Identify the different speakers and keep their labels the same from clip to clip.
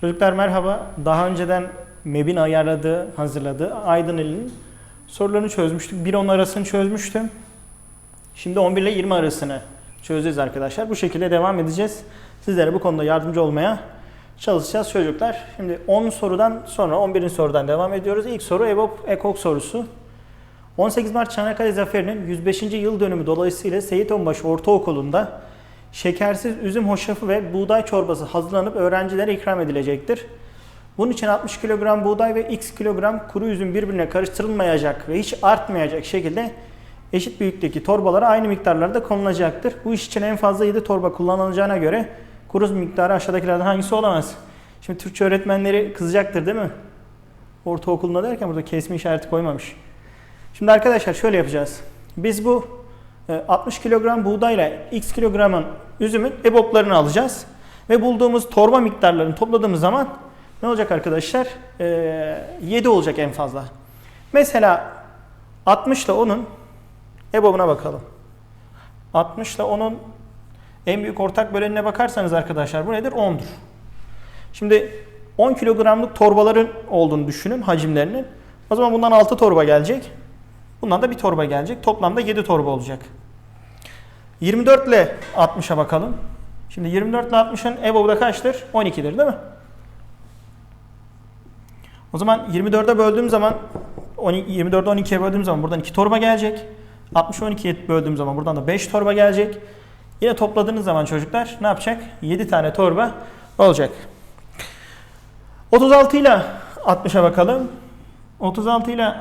Speaker 1: Çocuklar merhaba. Daha önceden MEB'in ayarladığı, hazırladığı Aydın Ali'nin sorularını çözmüştük. 1-10 arasını çözmüştüm. Şimdi 11 ile 20 arasını çözeceğiz arkadaşlar. Bu şekilde devam edeceğiz. Sizlere bu konuda yardımcı olmaya çalışacağız çocuklar. Şimdi 10 sorudan sonra 11. sorudan devam ediyoruz. İlk soru EBOB EKOK sorusu. 18 Mart Çanakkale Zaferi'nin 105. yıl dönümü dolayısıyla Seyit Onbaşı Ortaokulu'nda şekersiz üzüm hoşafı ve buğday çorbası hazırlanıp öğrencilere ikram edilecektir. Bunun için 60 kilogram buğday ve x kilogram kuru üzüm birbirine karıştırılmayacak ve hiç artmayacak şekilde eşit büyüklükteki torbalara aynı miktarlarda konulacaktır. Bu iş için en fazla 7 torba kullanılacağına göre kuru miktarı aşağıdakilerden hangisi olamaz? Şimdi Türkçe öğretmenleri kızacaktır değil mi? Ortaokulunda derken burada kesme işareti koymamış. Şimdi arkadaşlar şöyle yapacağız. Biz bu 60 kilogram buğdayla x kilogramın üzümün EBOB'larını alacağız. Ve bulduğumuz torba miktarlarını topladığımız zaman ne olacak arkadaşlar? E, 7 olacak en fazla. Mesela 60 ile 10'un EBOB'una bakalım. 60 ile 10'un en büyük ortak bölenine bakarsanız arkadaşlar bu nedir? 10'dur. Şimdi 10 kilogramlık torbaların olduğunu düşünün hacimlerinin. O zaman bundan 6 torba gelecek. Bundan da bir torba gelecek. Toplamda 7 torba olacak. 24 ile 60'a bakalım. Şimdi 24 ile 60'ın EBOB'u da kaçtır? 12'dir değil mi? O zaman 24'e böldüğüm zaman 24'ü 12'ye böldüğüm zaman buradan 2 torba gelecek. 60'ı 12'ye böldüğüm zaman buradan da 5 torba gelecek. Yine topladığınız zaman çocuklar ne yapacak? 7 tane torba olacak. 36 ile 60'a bakalım. 36 ile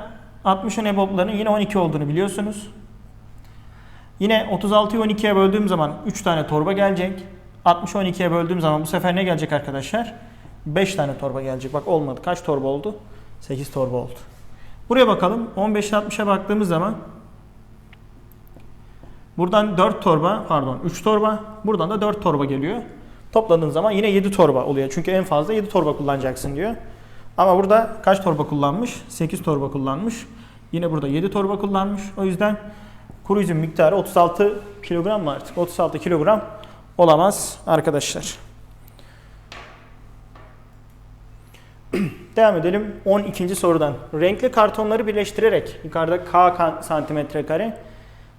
Speaker 1: 60'ın EBOB'larının yine 12 olduğunu biliyorsunuz. Yine 36'yı 12'ye böldüğüm zaman 3 tane torba gelecek. 60'ı 12'ye böldüğüm zaman bu sefer ne gelecek arkadaşlar? 5 tane torba gelecek. Bak olmadı. Kaç torba oldu? 8 torba oldu. Buraya bakalım. 15 ile 60'a baktığımız zaman buradan 4 torba, pardon 3 torba, buradan da 4 torba geliyor. Topladığın zaman yine 7 torba oluyor. Çünkü en fazla 7 torba kullanacaksın diyor. Ama burada kaç torba kullanmış? 8 torba kullanmış. Yine burada 7 torba kullanmış. O yüzden kuru üzüm miktarı 36 kilogram mı artık? 36 kilogram olamaz arkadaşlar. Devam edelim 12. sorudan. Renkli kartonları birleştirerek yukarıda K santimetre kare,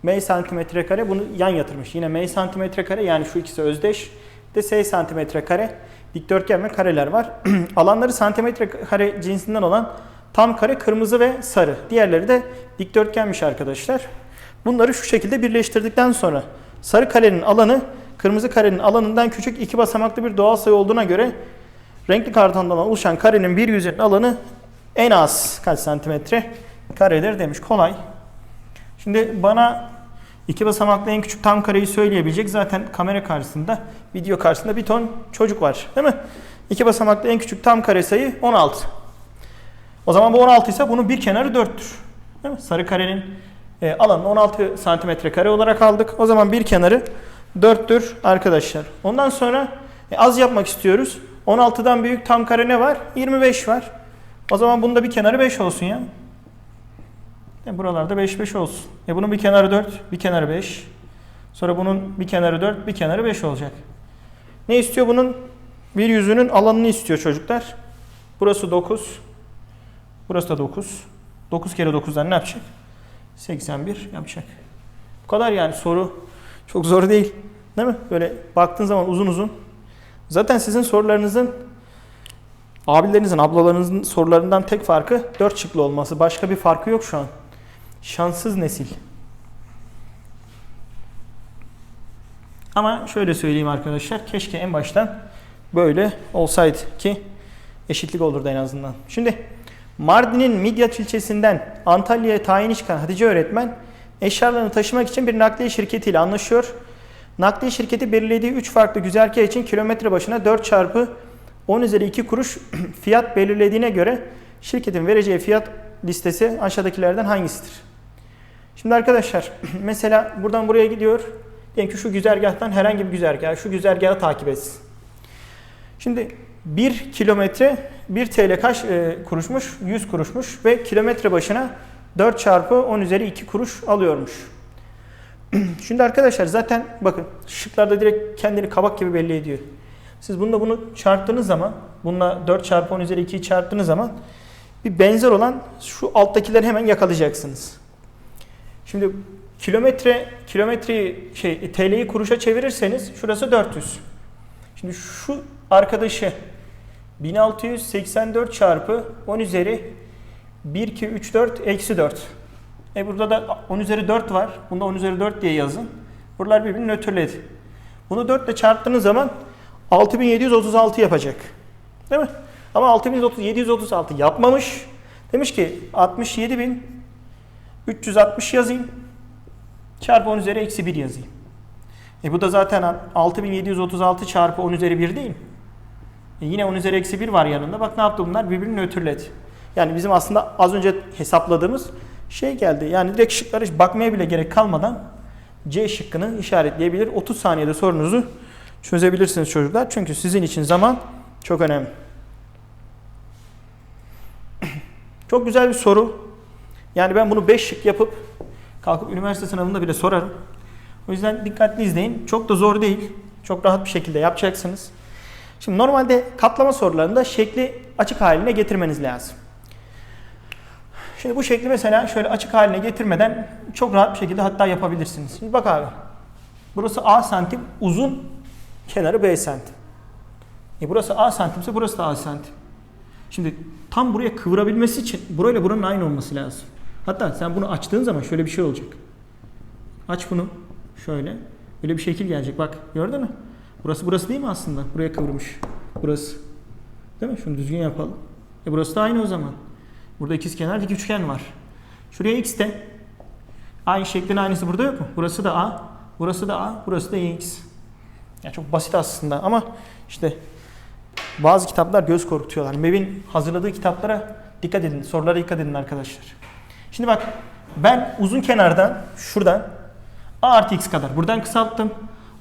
Speaker 1: M santimetre kare bunu yan yatırmış. Yine M santimetre kare yani şu ikisi özdeş. Bir de S santimetre kare dikdörtgen ve kareler var. Alanları santimetre kare cinsinden olan tam kare kırmızı ve sarı. Diğerleri de dikdörtgenmiş arkadaşlar. Bunları şu şekilde birleştirdikten sonra sarı karenin alanı kırmızı karenin alanından küçük iki basamaklı bir doğal sayı olduğuna göre renkli kartondan oluşan karenin bir yüzeyinin alanı en az kaç santimetre karedir demiş. Kolay. Şimdi bana iki basamaklı en küçük tam kareyi söyleyebilecek zaten kamera karşısında, video karşısında bir ton çocuk var. Değil mi? İki basamaklı en küçük tam kare sayı 16. O zaman bu 16 ise bunun bir kenarı 4'tür. Değil mi? Sarı karenin e, alanını 16 santimetre kare olarak aldık. O zaman bir kenarı 4'tür arkadaşlar. Ondan sonra e, az yapmak istiyoruz. 16'dan büyük tam kare ne var? 25 var. O zaman bunda bir kenarı 5 olsun ya. E, buralarda 5 5 olsun. E bunun bir kenarı 4, bir kenarı 5. Sonra bunun bir kenarı 4, bir kenarı 5 olacak. Ne istiyor bunun? Bir yüzünün alanını istiyor çocuklar. Burası 9. Burası da 9. 9 kere 9'dan ne yapacak? 81 yapacak. Bu kadar yani soru çok zor değil. Değil mi? Böyle baktığın zaman uzun uzun. Zaten sizin sorularınızın abilerinizin, ablalarınızın sorularından tek farkı 4 şıklı olması. Başka bir farkı yok şu an. Şanssız nesil. Ama şöyle söyleyeyim arkadaşlar. Keşke en baştan böyle olsaydı ki eşitlik olurdu en azından. Şimdi Mardin'in Midyat ilçesinden Antalya'ya tayini çıkan Hatice öğretmen eşyalarını taşımak için bir nakliye şirketiyle anlaşıyor. Nakliye şirketi belirlediği 3 farklı güzergah için kilometre başına 4 çarpı 10 üzeri 2 kuruş fiyat belirlediğine göre şirketin vereceği fiyat listesi aşağıdakilerden hangisidir? Şimdi arkadaşlar mesela buradan buraya gidiyor. Diyelim ki şu güzergahtan herhangi bir güzergah, şu güzergahı takip etsin. Şimdi 1 kilometre 1 TL kaç e, kuruşmuş? 100 kuruşmuş ve kilometre başına 4 çarpı 10 üzeri 2 kuruş alıyormuş. Şimdi arkadaşlar zaten bakın şıklarda direkt kendini kabak gibi belli ediyor. Siz bununla bunu çarptığınız zaman, bununla 4 çarpı 10 üzeri 2'yi çarptığınız zaman bir benzer olan şu alttakileri hemen yakalayacaksınız. Şimdi kilometre kilometreyi şey TL'yi kuruşa çevirirseniz şurası 400. Şimdi şu arkadaşı 1684 çarpı 10 üzeri 1 2 3 4 eksi 4. E burada da 10 üzeri 4 var. Bunda 10 üzeri 4 diye yazın. Buralar birbirini nötrledi. Bunu 4 ile çarptığınız zaman 6736 yapacak. Değil mi? Ama 6736 yapmamış. Demiş ki 67360 yazayım. Çarpı 10 üzeri eksi 1 yazayım. E bu da zaten 6736 çarpı 10 üzeri 1 değil mi? E yine 10 üzeri eksi 1 var yanında. Bak ne yaptı bunlar? Birbirini nötrledi. Yani bizim aslında az önce hesapladığımız şey geldi. Yani direkt şıklara hiç bakmaya bile gerek kalmadan C şıkkını işaretleyebilir. 30 saniyede sorunuzu çözebilirsiniz çocuklar. Çünkü sizin için zaman çok önemli. Çok güzel bir soru. Yani ben bunu 5 şık yapıp kalkıp üniversite sınavında bile sorarım. O yüzden dikkatli izleyin. Çok da zor değil. Çok rahat bir şekilde yapacaksınız. Şimdi normalde katlama sorularında şekli açık haline getirmeniz lazım. Şimdi bu şekli mesela şöyle açık haline getirmeden çok rahat bir şekilde hatta yapabilirsiniz. Şimdi bak abi. Burası A santim uzun, kenarı B santim. E burası A santimse burası da A santim. Şimdi tam buraya kıvırabilmesi için burayla buranın aynı olması lazım. Hatta sen bunu açtığın zaman şöyle bir şey olacak. Aç bunu. Şöyle. Böyle bir şekil gelecek. Bak gördün mü? Burası burası değil mi aslında? Buraya kıvırmış. Burası. Değil mi? Şunu düzgün yapalım. E burası da aynı o zaman. Burada ikiz kenar dik üçgen var. Şuraya x de. Aynı şeklin aynısı burada yok mu? Burası da a. Burası da a. Burası da x. Ya çok basit aslında ama işte bazı kitaplar göz korkutuyorlar. MEB'in hazırladığı kitaplara dikkat edin. Sorulara dikkat edin arkadaşlar. Şimdi bak ben uzun kenardan şuradan a artı x kadar buradan kısalttım.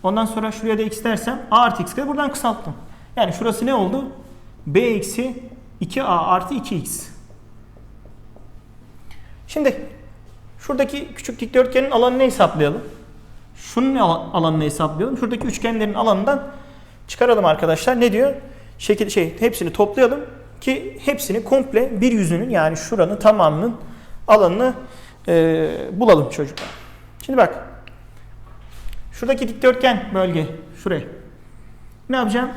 Speaker 1: Ondan sonra şuraya da x dersem a artı x kadar buradan kısalttım. Yani şurası ne oldu? b eksi 2a artı 2x. Şimdi şuradaki küçük dikdörtgenin alanını hesaplayalım. Şunun alan- alanını hesaplayalım. Şuradaki üçgenlerin alanından çıkaralım arkadaşlar. Ne diyor? Şekil şey hepsini toplayalım ki hepsini komple bir yüzünün yani şuranın tamamının alanını e, bulalım çocuklar. Şimdi bak. Şuradaki dikdörtgen bölge şuraya. Ne yapacağım?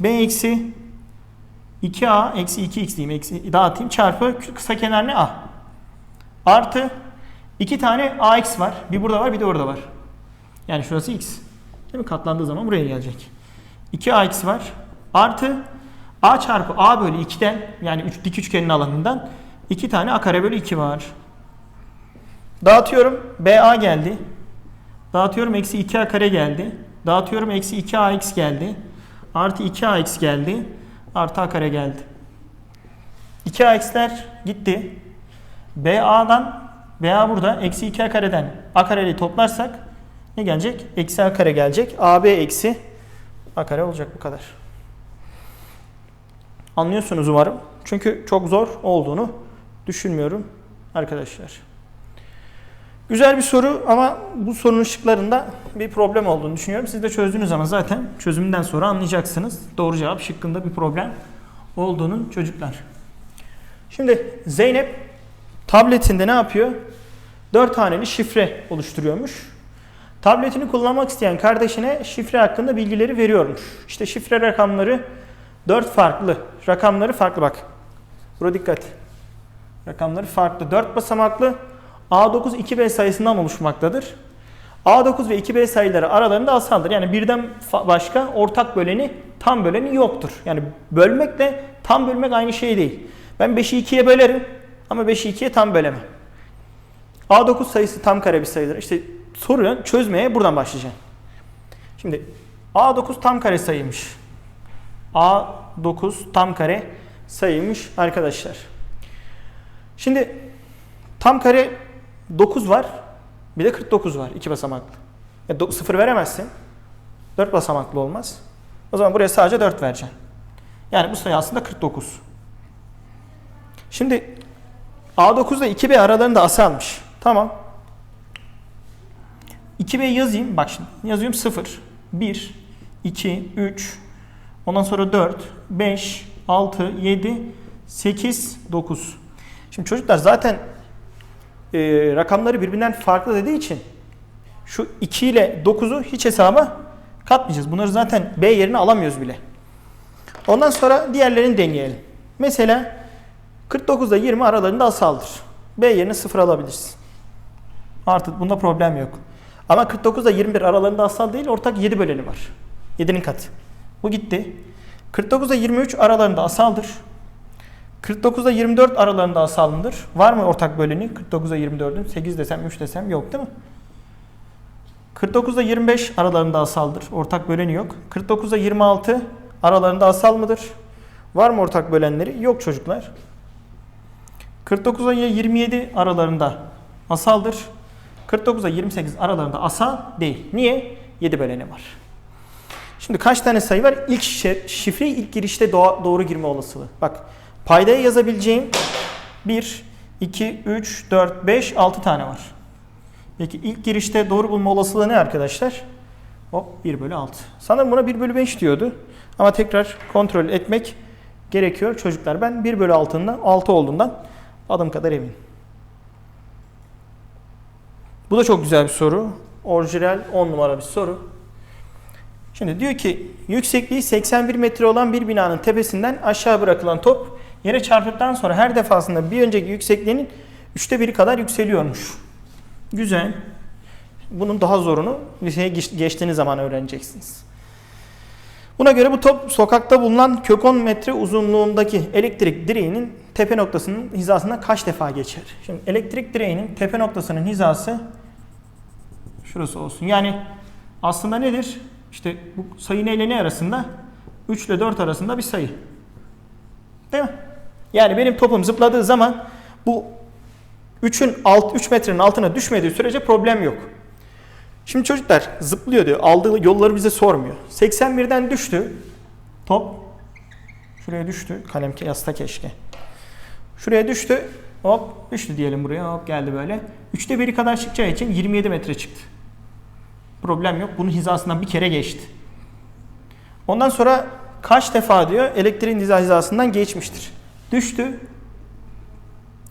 Speaker 1: B eksi 2a eksi 2x diyeyim. Eksi, dağıtayım çarpı kısa kenar ne? a. Artı 2 tane ax var. Bir burada var bir de orada var. Yani şurası x. Değil mi? Katlandığı zaman buraya gelecek. 2ax var. Artı a çarpı a bölü 2'den yani üç, dik üçgenin alanından 2 tane a kare bölü 2 var. Dağıtıyorum. ba geldi. Dağıtıyorum eksi 2a kare geldi. Dağıtıyorum eksi 2ax geldi. Artı 2ax geldi. Artı a kare geldi. 2ax'ler gitti. BA'dan BA burada eksi 2A kareden A kareyi toplarsak ne gelecek? Eksi A kare gelecek. AB eksi A kare olacak bu kadar. Anlıyorsunuz umarım. Çünkü çok zor olduğunu düşünmüyorum arkadaşlar. Güzel bir soru ama bu sorunun şıklarında bir problem olduğunu düşünüyorum. Siz de çözdüğünüz zaman zaten çözümünden sonra anlayacaksınız. Doğru cevap şıkkında bir problem olduğunun çocuklar. Şimdi Zeynep tabletinde ne yapıyor? 4 haneli şifre oluşturuyormuş. Tabletini kullanmak isteyen kardeşine şifre hakkında bilgileri veriyormuş. İşte şifre rakamları 4 farklı. Rakamları farklı bak. Burada dikkat. Rakamları farklı. 4 basamaklı A9 2B sayısından oluşmaktadır. A9 ve 2B sayıları aralarında asaldır. Yani birden başka ortak böleni, tam böleni yoktur. Yani bölmekle tam bölmek aynı şey değil. Ben 5'i 2'ye bölerim ama 5'i 2'ye tam bölemem. A9 sayısı tam kare bir sayıdır. İşte soruyu çözmeye buradan başlayacağım. Şimdi A9 tam kare sayıymış. A9 tam kare sayıymış arkadaşlar. Şimdi tam kare 9 var. Bir de 49 var. iki basamaklı. Ya do- sıfır veremezsin. 4 basamaklı olmaz. O zaman buraya sadece 4 vereceksin. Yani bu sayı aslında 49. Şimdi A9 ile 2B aralarında asalmış. Tamam. 2B yazayım. Bak şimdi yazıyorum 0, 1, 2, 3, Ondan sonra 4, 5, 6, 7, 8, 9. Şimdi çocuklar zaten e, rakamları birbirinden farklı dediği için şu 2 ile 9'u hiç hesaba katmayacağız. Bunları zaten B yerine alamıyoruz bile. Ondan sonra diğerlerini deneyelim. Mesela 49 ile 20 aralarında asaldır. B yerine 0 alabilirsin. Artık bunda problem yok. Ama 49 ile 21 aralarında asal değil ortak 7 böleni var. 7'nin katı. Bu gitti. 49 ile 23 aralarında asaldır. 49 ile 24 aralarında asal mıdır? Var mı ortak böleni? 49 ile 24'ün 8 desem 3 desem yok değil mi? 49 ile 25 aralarında asaldır. Ortak böleni yok. 49 ile 26 aralarında asal mıdır? Var mı ortak bölenleri? Yok çocuklar. 49 ile 27 aralarında asaldır. 49 ile 28 aralarında asal değil. Niye? 7 böleni var. Şimdi kaç tane sayı var? İlk şi- şifre ilk girişte doğru girme olasılığı. Bak paydaya yazabileceğim 1, 2, 3, 4, 5, 6 tane var. Peki ilk girişte doğru bulma olasılığı ne arkadaşlar? Hop 1 bölü 6. Sanırım buna 1 bölü 5 diyordu. Ama tekrar kontrol etmek gerekiyor çocuklar. Ben 1 bölü 6'ndan 6 olduğundan adım kadar eminim. Bu da çok güzel bir soru. Orijinal 10 numara bir soru. Şimdi diyor ki yüksekliği 81 metre olan bir binanın tepesinden aşağı bırakılan top yere çarptıktan sonra her defasında bir önceki yüksekliğinin üçte biri kadar yükseliyormuş. Güzel. Bunun daha zorunu liseye geç- geçtiğiniz zaman öğreneceksiniz. Buna göre bu top sokakta bulunan kök 10 metre uzunluğundaki elektrik direğinin tepe noktasının hizasına kaç defa geçer? Şimdi elektrik direğinin tepe noktasının hizası şurası olsun. Yani aslında nedir? İşte bu sayı ne ile ne arasında? 3 ile 4 arasında bir sayı. Değil mi? Yani benim topum zıpladığı zaman bu 3'ün alt 3 metrenin altına düşmediği sürece problem yok. Şimdi çocuklar zıplıyor diyor. Aldığı yolları bize sormuyor. 81'den düştü. Top şuraya düştü. Kalem yasta keşke. Şuraya düştü. Hop düştü diyelim buraya. Hop geldi böyle. 3'te 1'i kadar çıkacağı için 27 metre çıktı. Problem yok. Bunun hizasından bir kere geçti. Ondan sonra kaç defa diyor elektriğin hiza hizasından geçmiştir. Düştü.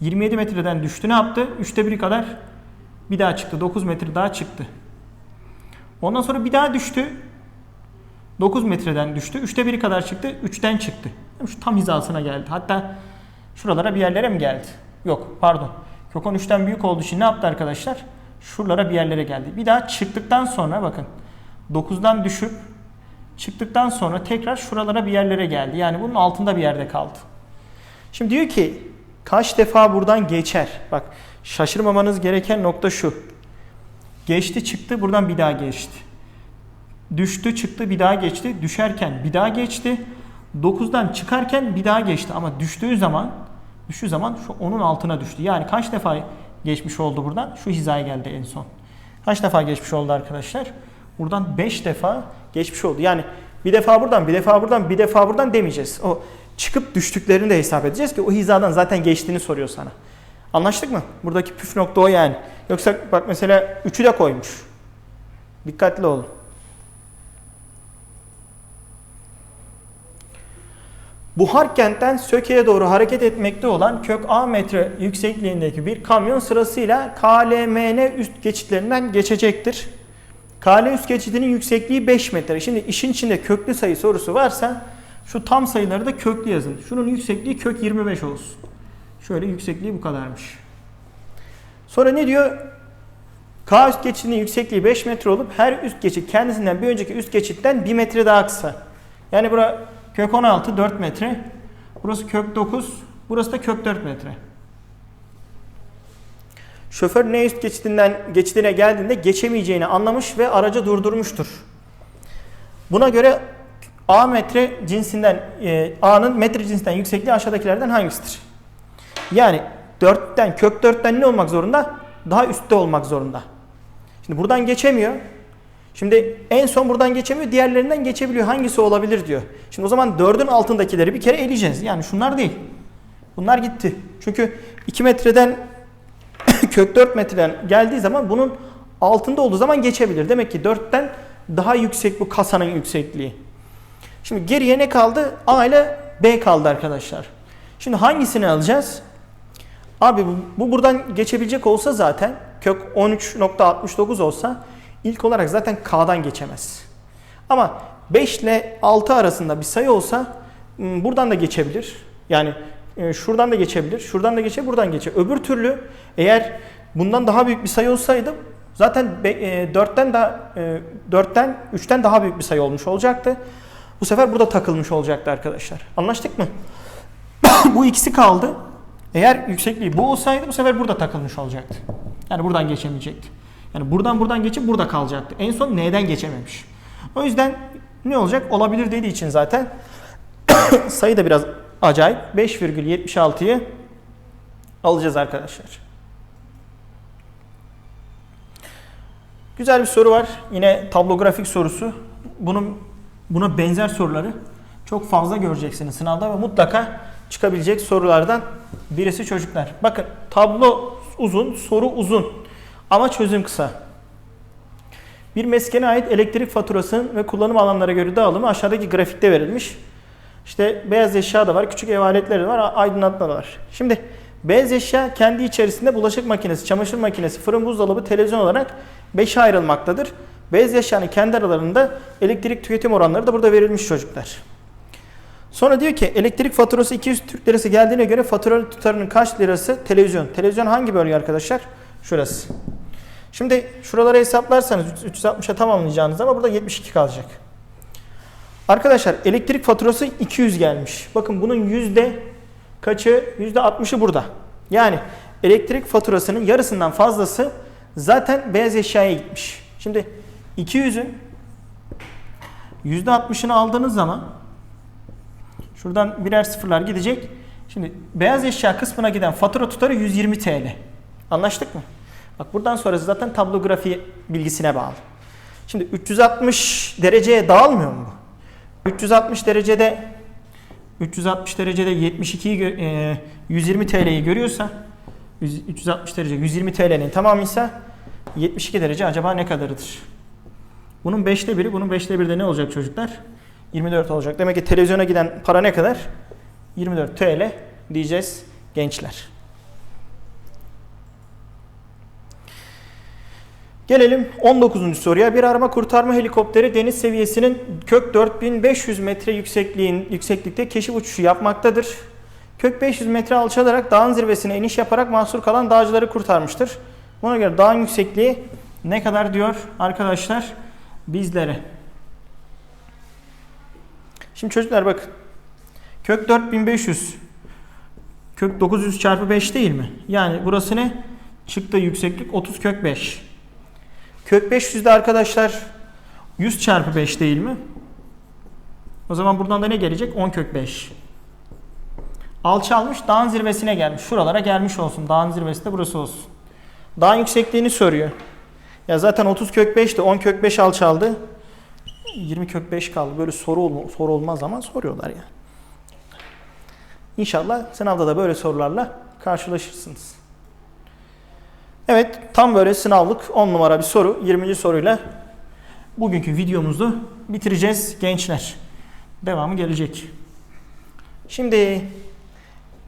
Speaker 1: 27 metreden düştü. Ne yaptı? 3'te 1'i kadar bir daha çıktı. 9 metre daha çıktı. Ondan sonra bir daha düştü. 9 metreden düştü. 3'te 1'i kadar çıktı. 3'ten çıktı. Şu tam hizasına geldi. Hatta şuralara bir yerlere mi geldi? Yok pardon. Kök 13'ten büyük olduğu için ne yaptı arkadaşlar? Şuralara bir yerlere geldi. Bir daha çıktıktan sonra bakın 9'dan düşüp çıktıktan sonra tekrar şuralara bir yerlere geldi. Yani bunun altında bir yerde kaldı. Şimdi diyor ki kaç defa buradan geçer? Bak şaşırmamanız gereken nokta şu. Geçti çıktı buradan bir daha geçti. Düştü çıktı bir daha geçti. Düşerken bir daha geçti. 9'dan çıkarken bir daha geçti. Ama düştüğü zaman düştüğü zaman şu onun altına düştü. Yani kaç defa geçmiş oldu buradan? Şu hizaya geldi en son. Kaç defa geçmiş oldu arkadaşlar? Buradan 5 defa geçmiş oldu. Yani bir defa buradan, bir defa buradan, bir defa buradan demeyeceğiz. O çıkıp düştüklerini de hesap edeceğiz ki o hizadan zaten geçtiğini soruyor sana. Anlaştık mı? Buradaki püf nokta o yani. Yoksa bak mesela 3'ü de koymuş. Dikkatli olun. Buhar kentten Söke'ye doğru hareket etmekte olan kök A metre yüksekliğindeki bir kamyon sırasıyla KLMN üst geçitlerinden geçecektir. KL üst geçidinin yüksekliği 5 metre. Şimdi işin içinde köklü sayı sorusu varsa şu tam sayıları da köklü yazın. Şunun yüksekliği kök 25 olsun. Şöyle yüksekliği bu kadarmış. Sonra ne diyor? K üst geçidinin yüksekliği 5 metre olup her üst geçit kendisinden bir önceki üst geçitten 1 metre daha kısa. Yani bura kök 16 4 metre. Burası kök 9. Burası da kök 4 metre. Şoför ne üst geçidinden geçidine geldiğinde geçemeyeceğini anlamış ve aracı durdurmuştur. Buna göre A metre cinsinden e, A'nın metre cinsinden yüksekliği aşağıdakilerden hangisidir? Yani 4'ten kök 4'ten ne olmak zorunda? Daha üstte olmak zorunda. Şimdi buradan geçemiyor. Şimdi en son buradan geçemiyor, diğerlerinden geçebiliyor. Hangisi olabilir diyor. Şimdi o zaman 4'ün altındakileri bir kere eleyeceğiz. Yani şunlar değil. Bunlar gitti. Çünkü 2 metreden kök 4 metreden geldiği zaman bunun altında olduğu zaman geçebilir. Demek ki 4'ten daha yüksek bu kasanın yüksekliği. Şimdi geriye ne kaldı? A ile B kaldı arkadaşlar. Şimdi hangisini alacağız? Abi bu, bu buradan geçebilecek olsa zaten kök 13.69 olsa ilk olarak zaten K'dan geçemez. Ama 5 ile 6 arasında bir sayı olsa buradan da geçebilir. Yani e, şuradan da geçebilir, şuradan da geçebilir, buradan geçer. Öbür türlü eğer bundan daha büyük bir sayı olsaydı zaten 4'ten daha 4'ten 3'ten daha büyük bir sayı olmuş olacaktı. Bu sefer burada takılmış olacaktı arkadaşlar. Anlaştık mı? bu ikisi kaldı. Eğer yüksekliği bu olsaydı bu sefer burada takılmış olacaktı. Yani buradan geçemeyecekti. Yani buradan buradan geçip burada kalacaktı. En son N'den geçememiş. O yüzden ne olacak? Olabilir dediği için zaten sayı da biraz acayip. 5,76'yı alacağız arkadaşlar. Güzel bir soru var. Yine tablografik sorusu. Bunun buna benzer soruları çok fazla göreceksiniz sınavda ve mutlaka çıkabilecek sorulardan birisi çocuklar. Bakın tablo uzun, soru uzun ama çözüm kısa. Bir meskene ait elektrik faturasının ve kullanım alanlara göre dağılımı aşağıdaki grafikte verilmiş. İşte beyaz eşya da var, küçük ev aletleri de var, aydınlatma da var. Şimdi beyaz eşya kendi içerisinde bulaşık makinesi, çamaşır makinesi, fırın buzdolabı, televizyon olarak 5'e ayrılmaktadır. Beyaz eşyanın kendi aralarında elektrik tüketim oranları da burada verilmiş çocuklar. Sonra diyor ki elektrik faturası 200 Türk lirası geldiğine göre fatura tutarının kaç lirası televizyon? Televizyon hangi bölge arkadaşlar? Şurası. Şimdi şuraları hesaplarsanız 360'a tamamlayacağınız ama burada 72 kalacak. Arkadaşlar elektrik faturası 200 gelmiş. Bakın bunun yüzde kaçı? Yüzde 60'ı burada. Yani elektrik faturasının yarısından fazlası zaten beyaz eşyaya gitmiş. Şimdi 200'ün yüzde 60'ını aldığınız zaman şuradan birer sıfırlar gidecek. Şimdi beyaz eşya kısmına giden fatura tutarı 120 TL. Anlaştık mı? Bak buradan sonrası zaten tablografi bilgisine bağlı. Şimdi 360 dereceye dağılmıyor mu bu? 360 derecede 360 derecede 72'yi e, 120 TL'yi görüyorsa 360 derece 120 TL'nin tamamıysa 72 derece acaba ne kadarıdır? Bunun 5'te biri, bunun 5'te 1'de ne olacak çocuklar? 24 olacak. Demek ki televizyona giden para ne kadar? 24 TL diyeceğiz gençler. Gelelim 19. soruya. Bir arama kurtarma helikopteri deniz seviyesinin kök 4500 metre yüksekliğin yükseklikte keşif uçuşu yapmaktadır. Kök 500 metre alçalarak dağın zirvesine iniş yaparak mahsur kalan dağcıları kurtarmıştır. Buna göre dağın yüksekliği ne kadar diyor arkadaşlar bizlere. Şimdi çocuklar bakın. Kök 4500 kök 900 çarpı 5 değil mi? Yani burası ne? Çıktı yükseklik 30 kök 5. Kök 500'de arkadaşlar 100 çarpı 5 değil mi? O zaman buradan da ne gelecek? 10 kök 5. Alçalmış dağın zirvesine gelmiş. Şuralara gelmiş olsun. Dağın zirvesi de burası olsun. Dağın yüksekliğini soruyor. Ya zaten 30 kök 5 de 10 kök 5 alçaldı. 20 kök 5 kaldı. Böyle soru, olma, soru olmaz ama soruyorlar yani. İnşallah sınavda da böyle sorularla karşılaşırsınız. Evet tam böyle sınavlık 10 numara bir soru 20. soruyla bugünkü videomuzu bitireceğiz gençler. Devamı gelecek. Şimdi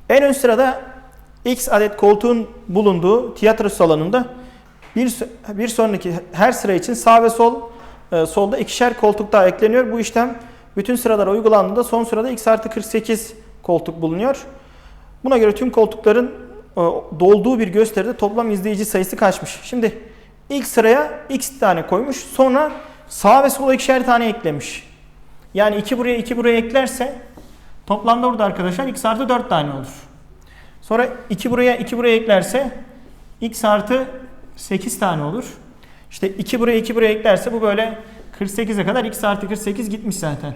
Speaker 1: en ön sırada X adet koltuğun bulunduğu tiyatro salonunda bir, bir sonraki her sıra için sağ ve sol e, solda ikişer koltuk daha ekleniyor. Bu işlem bütün sıralara uygulandığında son sırada X artı 48 koltuk bulunuyor. Buna göre tüm koltukların e, dolduğu bir gösteride toplam izleyici sayısı kaçmış? Şimdi ilk sıraya x tane koymuş. Sonra sağ ve sola ikişer tane eklemiş. Yani 2 buraya 2 buraya eklerse toplamda burada arkadaşlar x artı 4 tane olur. Sonra 2 buraya 2 buraya eklerse x artı 8 tane olur. İşte 2 buraya 2 buraya eklerse bu böyle 48'e kadar x artı 48 gitmiş zaten.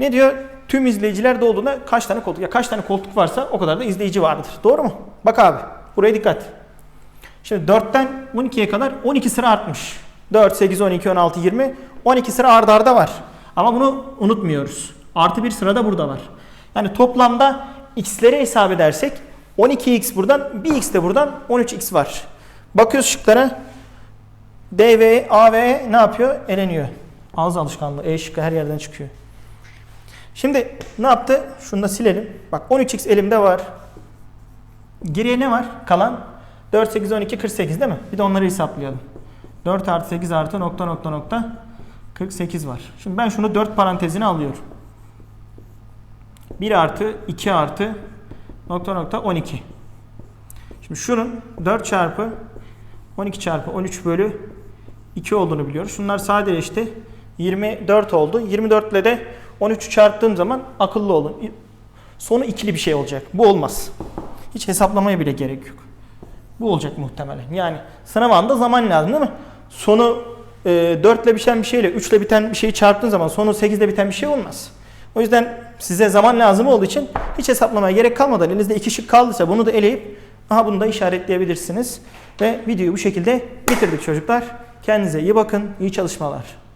Speaker 1: Ne diyor? Tüm izleyiciler dolduğunda kaç tane koltuk? Ya kaç tane koltuk varsa o kadar da izleyici vardır. Doğru mu? Bak abi buraya dikkat. Şimdi 4'ten 12'ye kadar 12 sıra artmış. 4, 8, 12, 16, 20. 12 sıra ardarda arda var. Ama bunu unutmuyoruz. Artı bir sıra da burada var. Yani toplamda x'leri hesap edersek 12x buradan, bir x de buradan 13x var. Bakıyoruz şıklara. D ve A ve ne yapıyor? Eleniyor. Ağız alışkanlığı. E şıkkı her yerden çıkıyor. Şimdi ne yaptı? Şunu da silelim. Bak 13x elimde var. Geriye ne var? Kalan 4, 8, 12, 48 değil mi? Bir de onları hesaplayalım. 4 artı 8 artı nokta nokta nokta 48 var. Şimdi ben şunu 4 parantezine alıyorum. 1 artı 2 artı nokta nokta 12. Şimdi şunun 4 çarpı 12 çarpı 13 bölü 2 olduğunu biliyoruz. Şunlar sadeleşti. 24 oldu. 24 ile de 13'ü çarptığım zaman akıllı olun. Sonu ikili bir şey olacak. Bu olmaz. Hiç hesaplamaya bile gerek yok. Bu olacak muhtemelen. Yani sınav anında zaman lazım değil mi? Sonu e, 4 ile biten bir şeyle 3 ile biten bir şeyi çarptığın zaman sonu 8 ile biten bir şey olmaz. O yüzden size zaman lazım olduğu için hiç hesaplamaya gerek kalmadan elinizde iki şık kaldıysa bunu da eleyip aha bunu da işaretleyebilirsiniz. Ve videoyu bu şekilde bitirdik çocuklar. Kendinize iyi bakın. iyi çalışmalar.